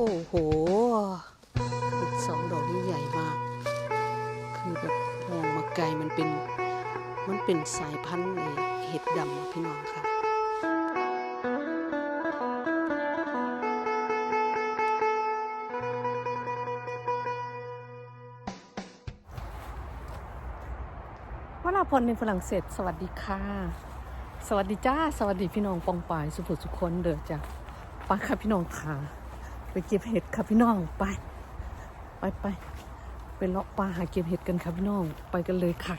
โอ้โหเห็ดสองดอกนี่ใหญ่มาก คือแบบมองมาไกลมันเป็น มันเป็นสายพันธุ์เห็ดดำพี่น้องค่ะวราพรในฝรั่งเศส สวัสดีค่ะ สวัสดีจ้า สวัสดีพี่น้องปองปาย สุภุสุคนเด้อจ้ะไปค่ะพี่น้องค่ะ ไปเก็บเห็ดค่ะพี่น้องไป ไปไปไปเลาะป่าหาเก็บเห็ดกันค่ะพี่น้องไปกันเลยค่ะ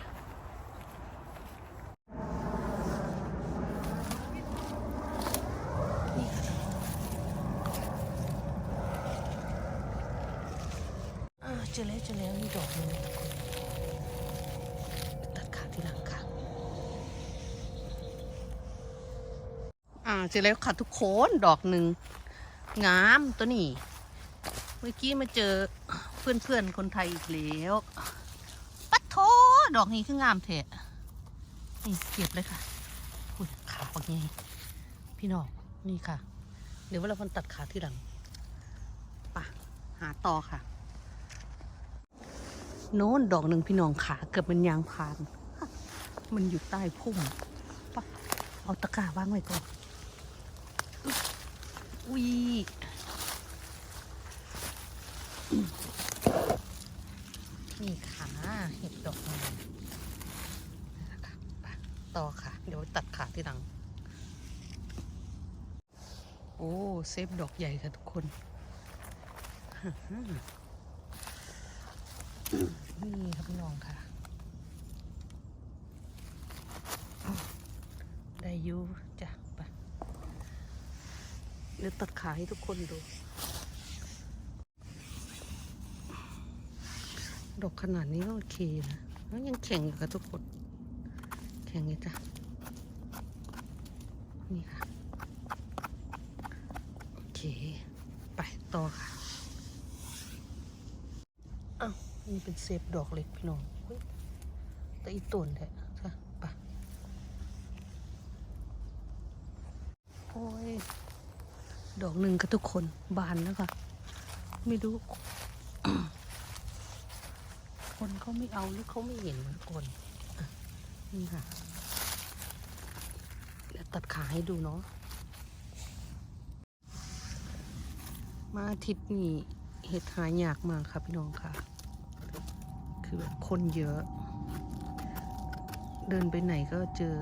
อ่าเจอแล้วเจอแล้วนี่ดอกหนึงทุกคนตัดขาที่หลังค่ะ อ่าเจอแล้วค่ะทุกคนดอกหนึ่ง งามตัวนี้ เมื่อกี้มาเจอเพื่อนเพื่อนๆคนไทยอีกแล้วปัดโทดอกนี้คืองามเถอะนี่เก็บเลยค่ะอุ้ยขาปักไงพี่น้องนี่ค่ะ เดี๋ยวเวลาคนตัดขาที่หลังไปะหาต่อค่ะ โน้นดอกหนึ่งพี่น้องขาเกือบเป็นยางพาน มันอยู่ใต้พุ่มปะเอาตะกร้าวางไว้ก่อน อุ้ยนี่ขาเห็ดดอกนึงนะคะไปต่อค่ะ เดี๋ยวตัดขาทีหลัง โอ้เซฟดอกใหญ่ค่ะทุกคนนี่ครับพี่น้องค่ะ ได้ยูจ้ะ เดี๋ยวตัดขาให้ทุกคนดู ดอกขนาดนี้ก็โอเคนะแล้วยังแข็งอยู่ค่ะทุกคน แข็งเลยจ้ะ นี่ค่ะ โอเค ไปต่อค่ะอ้าวนี่เป็นเซฟดอกเล็กพี่น้องแต่อีต้นแท้ค่ะไปโอ้ย ดอกหนึ่งกับทุกคนบานแล้วค่ะ ไม่รู้ คนเขาไม่เอาหรือเขาไม่เห็นเหมือนคนนี่ค่ะเดี๋ยวตัดขาให้ดูเนาะมาอาทิตย์นี้เห็ดหายากมากค่ะพี่น้องค่ะ คือแบบคนเยอะ เดินไปไหนก็เจอ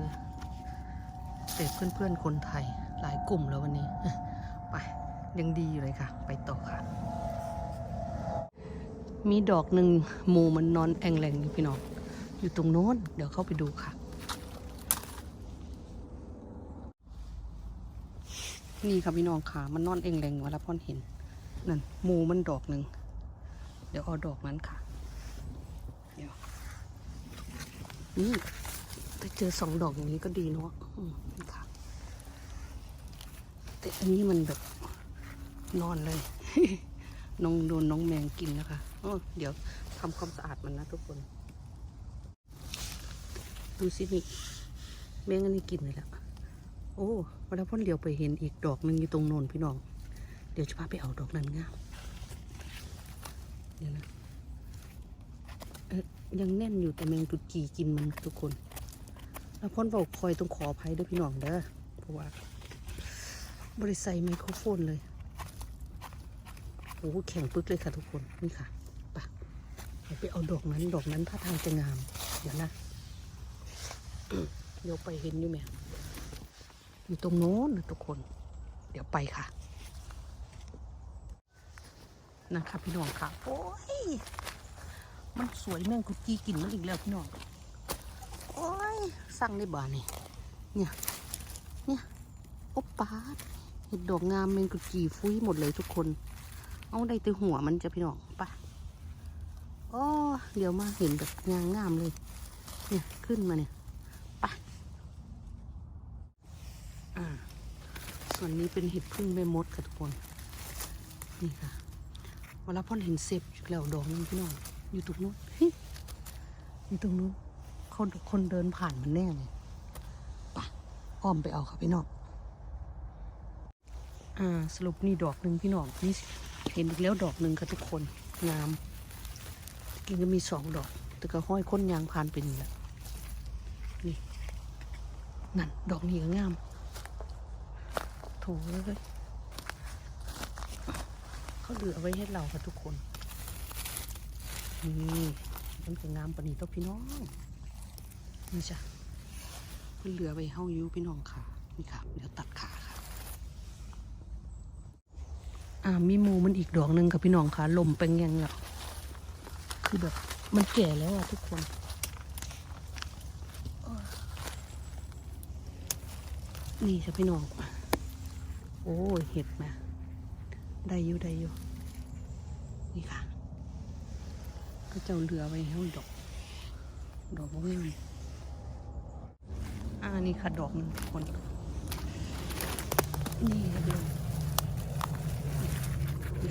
แต่เพื่อนๆคนไทยหลายกลุ่มแล้ววันนี้ ยังดีอยู่เลยค่ะ ไปต่อค่ะ มีดอกหนึ่งมูมันนอนแองแรงอยู่พี่น้องอยู่ตรงโน้น เดี๋ยวเข้าไปดูค่ะ นี่ค่ะพี่น้องค่ะ มันนอนเองแรงเวลาพ่อนเห็น นั่นมูมันดอกหนึ่ง เดี๋ยวเอาดอกนั้นค่ะ เดี๋ยว นี่ถ้าเจอสองดอกอย่างนี้ก็ดีเนาะค่ะ แต่อันนี้มันแบบ นอนเลย น้องโดนน้องแมงกินนะคะโอ้เดี๋ยวทำความสะอาดมันนะทุกคน ดูสินี่แมงอันนี้กินเลยละโอ้เวลาพ่นเดียวไปเห็นอีกดอกหนึ่งอยู่ตรงโนนพี่น้อง เดี๋ยวจะพาไปเอาดอกนั้นงามเดี๋ยวนะเอ๊ะยังแน่นอยู่แต่แมงกุดจีกินมันทุกคน แล้วพ่นบอกคอยต้องขออภัยด้วยพี่น้องเด้อเพราะว่าบริใส่ไมโครโฟนเลย โอ้แข็งปึ๊กเลยค่ะทุกคน นี่ค่ะไปะเดี๋ยวไปเอาดอกนั้น ดอกนั้นท่าทางจะงาม เดี๋ยวนะเดี๋ยวไปเห็นอยู่ไหมอยู่ตรงโน้นนะทุกคน เดี๋ยวไปค่ะ นะคะพี่น้องค่ะ โอ้ย มันสวยแมงกุจีกินมันอีกแล้วพี่น้อง โอ้ย สั่งได้บ่านี่ เนี่ย เนี่ยโอปปาเห็ดดอกงามแมงกุจีฟุ้ยหมดเลยทุกคน เอาได้แต่หัวมันจะพี่น้องปะโอ้เดี๋ยวมาเห็นแบบงามงามๆเลย เนี่ยขึ้นมาเนี่ยปะอ่า ส่วนนี้เป็นเห็ดพึ่งแม่มดค่ะทุกคน นี่ค่ะเวลาพ่อเห็นเซฟแล้วดอกนึงพี่น้อง อยู่ตรงนู้นฮ้ยอยู่ตรงนู้นคนคนเดินผ่านมันแน่เลยปะอ้อมไปเอาค่ะพี่น้อง อ่า สรุปนี่ดอกหนึ่งพี่น้องนี่ เห็นอีกแล้วดอกหนึ่งค่ะทุกคนงามกินก็มีสองดอก แต่ก็ห้อยค้นยางพานไปนี่แหละนี่นั่นดอกนี้ก็งามโถเลยเขาเหลือไว้ให้เราค่ะทุกคนนี่มันก็งามปนีตัวพี่น้องนี่จ้ะเพิ่นเหลือไว้ให้เฮาอยู่พี่น้องค่ะนี่ค่ะ เดี๋ยวตัดขาค่ะ อ่ามีหมูมันอีกดอกหนึ่งกับพี่น้องค่ะลมเป็นยังแล้วคือแบบมันแก่แล้วอะทุกคนนี่ค่ะพี่น้อง โอ้เห็ดมาได้อยู่ได้อยู่นี่ค่ะ ก็เจ้าเรือไว้ให้ดอก ดอกบ่งอ่านี่ค่ะดอกหนึ่งทุกคน นี่ค่ะพี่น้อง นี่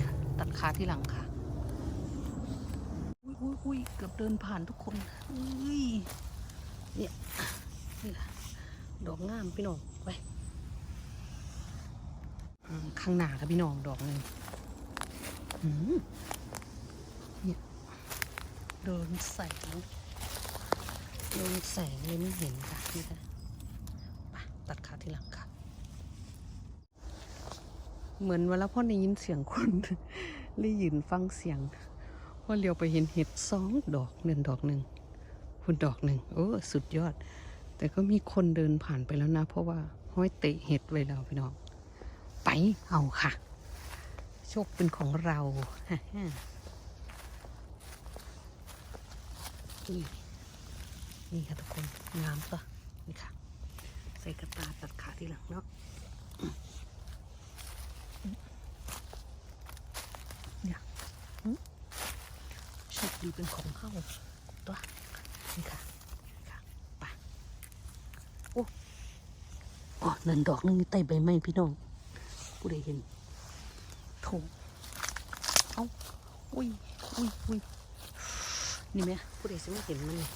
ค่ะตัดขาที่หลังค่ะ อุ้ยอุ้ยอุ้ยเกือบเดินผ่านทุกคนอุ้ยเนี่ยนี่ค่ะดอกงามพี่น้องไปอืมข้างหน้าค่ะพี่น้องดอกหนึ่งอืมเนี่ยโดนแสงโดนแสงเลยไม่เห็นค่ะนี่ค่ะไปตัดขาที่หลังค่ะ เหมือนเวลาพ่อได้ยินเสียงคน ได้ยินฟังเสียงพ่อเลียวไปเห็นเห็ดสองดอกเนินดอกหนึ่งคุณดอกหนึ่งโอ้สุดยอด แต่ก็มีคนเดินผ่านไปแล้วนะ เพราะว่าห้อยเตะเห็ดไว้แล้วพี่น้อง ไปเอาค่ะ โชคเป็นของเรานี่นี่ค่ะทุกคนงามปะนี่ค่ะ ใส่กระตาตัดขาที่หลังเนาะ เนี่ยหึโชค ดีเป็นของเข้าตัวนี่ค่ะนี่ค่ะไปโอ้อ๋อนั่นดอกนึงอยู่ใต้ใบไม้พี่น้องผู้ใดเห็นโถเอ้าอุ้ยอุ้ยอุ้ยนี่ไหมผู้ใดจะไม่เห็นมันเนี่ย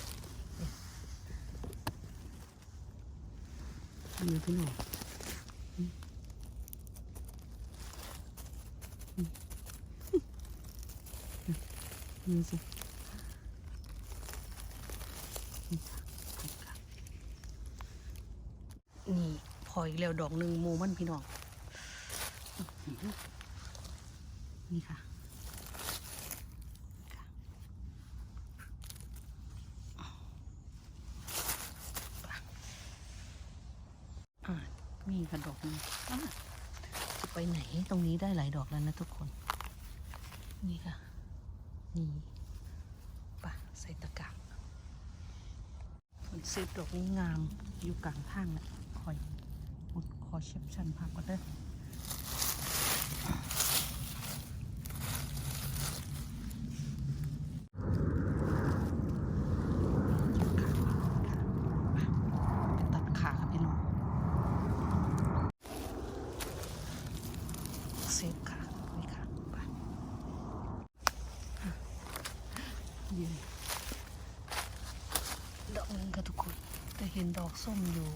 นี่พี่น้องนี่สินี่ค่ะนี่ค่ะนี่ พออีกแล้วดอกหนึ่งหมูมันพี่น้องนี่ค่ะนี่ค่ะนี่ค่ะดอกนึงจะไปไหนตรงนี้ได้หลายดอกแล้วนะทุกคน นี่ค่ะ นี่ปะใส่ตะกร้ามันเซฟดอกนี้งามอยู่กลางทางนะคอย ขอเชฟชันพักก็ได้ตัดขาค่ะพี่น้องเซฟขานี่ค่ะไปยืนดอกหนึงค่ะทุกคนแต่เห็นดอกส้มอยู่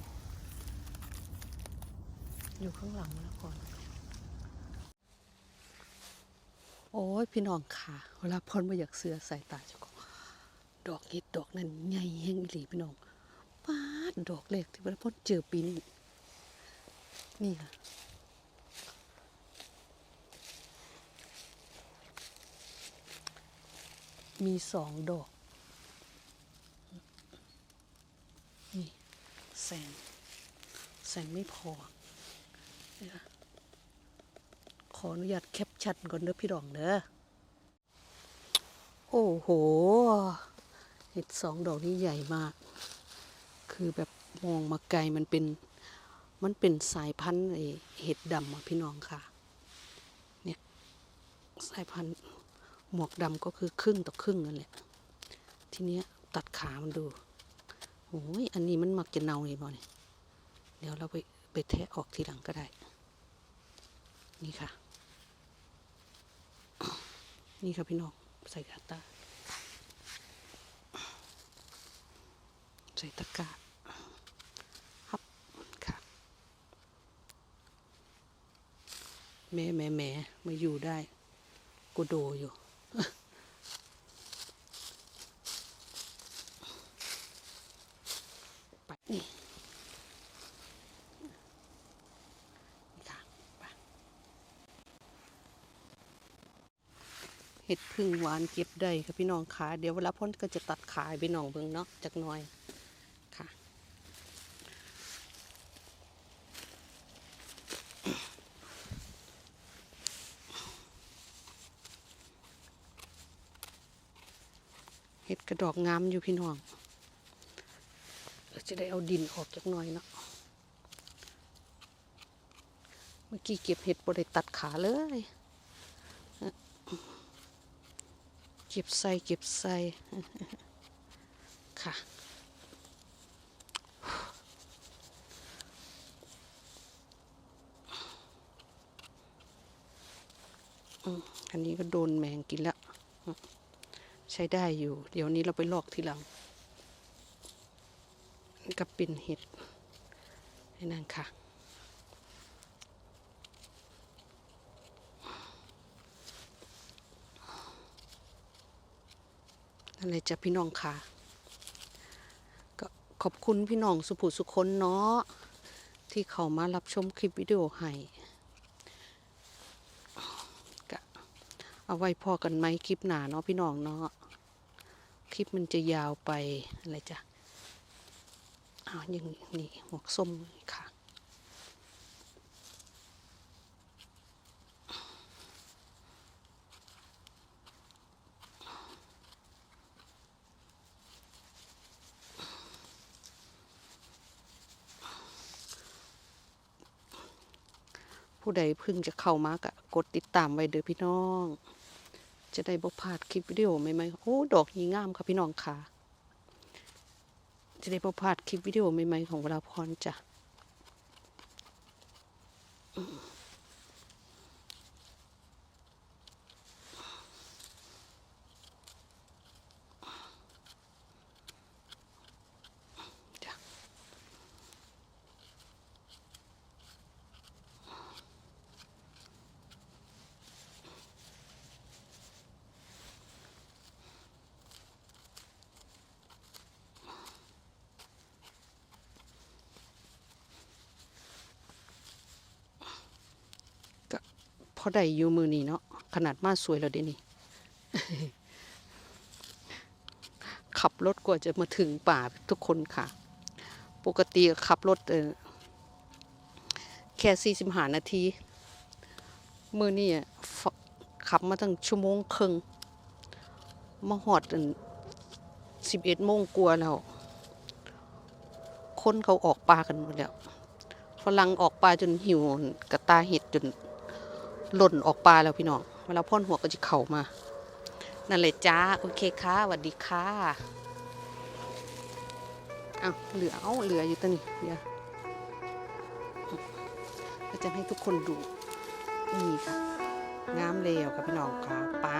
อยู่ข้างหลังแล้วก่อน โอ้ยพี่น้องค่ะเวลาพ่นมาอยากเสือใส่ตาเจ้าของดอกเห็ดดอกนั้นใหญ่แห้งอีหลีพี่น้องป้าดดอกเล็กที่เวลาพ่นเจอปีนี้นี่ค่ะมีสองดอก นี่ แสง แสงไม่พอ ขออนุญาตแคปชัดก่อนเด้อพี่ดองเด้อโอ้โห เห็ดสองดอกนี้ใหญ่มาก คือแบบมองมาไกลมันเป็น มันเป็นสายพันธุ์ไอเห็ดดำอะพี่น้องค่ะ เนี่ยสายพันธุ์หมวกดำก็คือครึ่งต่อครึ่งนั่นแหละ ทีเนี้ยตัดขามันดูโอ้ยอันนี้มันมักจะเน่าเลยบ่เนี่ยเดี๋ยวเราไปไปแทะออกทีหลังก็ได้ นี่ค่ะ นี่ค่ะพี่น้องใส่กาตาใส่ตะกาฮับค่ะ แม่แม่แม่มาอยู่ได้กูโดอยู่ ไปนี่นี่ค่ะไป เห็ดพึ่งหวานเก็บได้ค่ะพี่น้องขาเดี๋ยวเวลาพ่นก็จะตัดขายไปน้องเบิ่งเนาะจากหน้อยค่ะเห็ดกระดอกงามอยู่พี่น้องจะได้เอาดินออกจากหน่อยเนาะเมื่อกี้เก็บเห็ดบได้ตัดขาเลย เก็บใส่เก็บใส่ค่ะ อันนี้ก็โดนแมงกินแล้วใช้ได้อยู่ เดี๋ยวนี้เราไปลอกทีหลังก็เป็นเห็ดนี่นั่นค่ะ นั่นเลยจ้ะพี่น้องค่ะ ก็ขอบคุณพี่น้องสุภุสุคนเนาะที่เขามารับชมคลิปวิดีโอให้ก็เอาไว้พอกันไหมคลิปหนาเนาะพี่น้องเนาะคลิปมันจะยาวไปอะไรจ้ะอ้าวยังนี่หมวกส้มค่ะ ผู้ใดพึ่งจะเข้ามากะกดติดตามไว้เด้อพี่น้อง จะได้บ่พลาดคลิปวิดีโอใหม่ๆโอ้ดอกยีงามค่ะพี่น้องค่ะ จะได้บ่พลาดคลิปวิดีโอใหม่ๆของเวลาพรจ้ะ พอได้อยู่มือนี้เนาะขนาดมาสวยแล้วเด้นี่ขับรถกว่าจะมาถึงป่าทุกคนค่ะ ปกติขับรถแค่สี่สิบห้านาที มือนี่ขับมาตั้งชั่วโมงครึ่งมาหอดสิบเอ็ดโมงกลัวแล้ว คนเขาออกปลากันหมดแล้ว ฝรั่งออกปลาจนหิวกระตาเห็ดจน หล่นออกปลาแล้วพี่น้องเวลาพ่นหัวก็จะเข่ามา นั่นเลยจ้า โอเคค่ะสวัสดีค่ะเอาเหลือเอาเหลืออยู่ตัวนี้เดี๋ยวจะให้ทุกคนดูนี่ค่ะงามเลวค่ะพี่น้องค่ะปลา